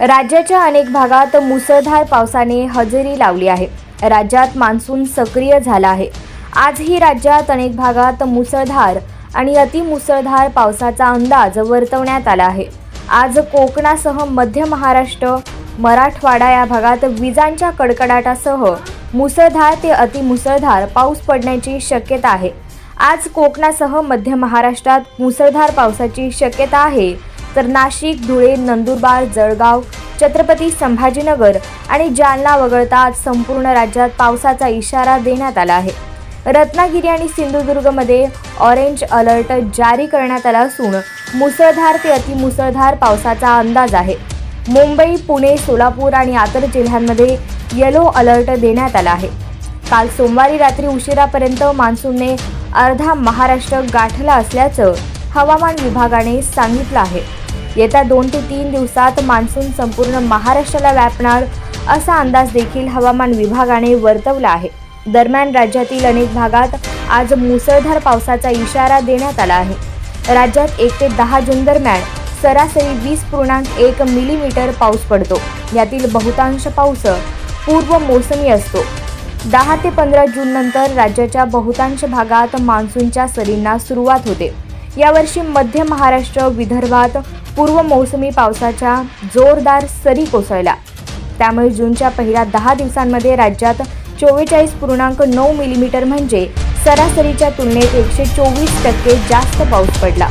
राज्याच्या अनेक भागात मुसळधार पावसाने हजेरी लावली आहे. राज्यात मान्सून सक्रिय झाला आहे. आजही राज्यात अनेक भागात मुसळधार आणि अतिमुसळधार पावसाचा अंदाज वर्तवण्यात आला आहे. आज कोकणासह मध्य महाराष्ट्र मराठवाडा या भागात विजांच्या कडकडाटासह मुसळधार ते अतिमुसळधार पाऊस पडण्याची शक्यता आहे. आज कोकणासह मध्य महाराष्ट्रात मुसळधार पावसाची शक्यता आहे. तर नाशिक धुळे नंदुरबार जळगाव छत्रपती संभाजीनगर आणि जालना वगळता आज संपूर्ण राज्यात पावसाचा इशारा देण्यात आला आहे. रत्नागिरी आणि सिंधुदुर्गमध्ये ऑरेंज अलर्ट जारी करण्यात आला असून मुसळधार ते अतिमुसळधार पावसाचा अंदाज आहे. मुंबई पुणे सोलापूर आणि आतर जिल्ह्यांमध्ये येलो अलर्ट देण्यात आला आहे. काल सोमवारी रात्री उशिरापर्यंत मान्सूनने अर्धा महाराष्ट्र गाठला असल्याचं हवामान विभागाने सांगितलं आहे. येत्या दोन ते तीन दिवसात मान्सून संपूर्ण महाराष्ट्राला व्यापणार असा अंदाज देखील हवामान विभागाने वर्तवला आहे. दरम्यान राज्यातील अनेक भागात आज मुसळधार पावसाचा इशारा देण्यात आला आहे. राज्यात एक ते दहा जून दरम्यान सरासरी वीस पूर्णांक एक मिलीमीटर पाऊस पडतो. यातील बहुतांश पाऊस पूर्व मोसमी असतो. दहा ते पंधरा जून नंतर राज्याच्या बहुतांश भागात मान्सूनच्या सरींना सुरुवात होते. यावर्षी मध्य महाराष्ट्र विदर्भात पूर्व मोसमी पावसाच्या जोरदार सरी कोसळल्या. त्यामुळे जूनच्या पहिल्या दहा दिवसांमध्ये राज्यात चोवेचाळीस पूर्णांक नऊ मिलीमीटर म्हणजे सरासरीच्या तुलनेत एकशे चोवीस टक्के जास्त पाऊस पडला.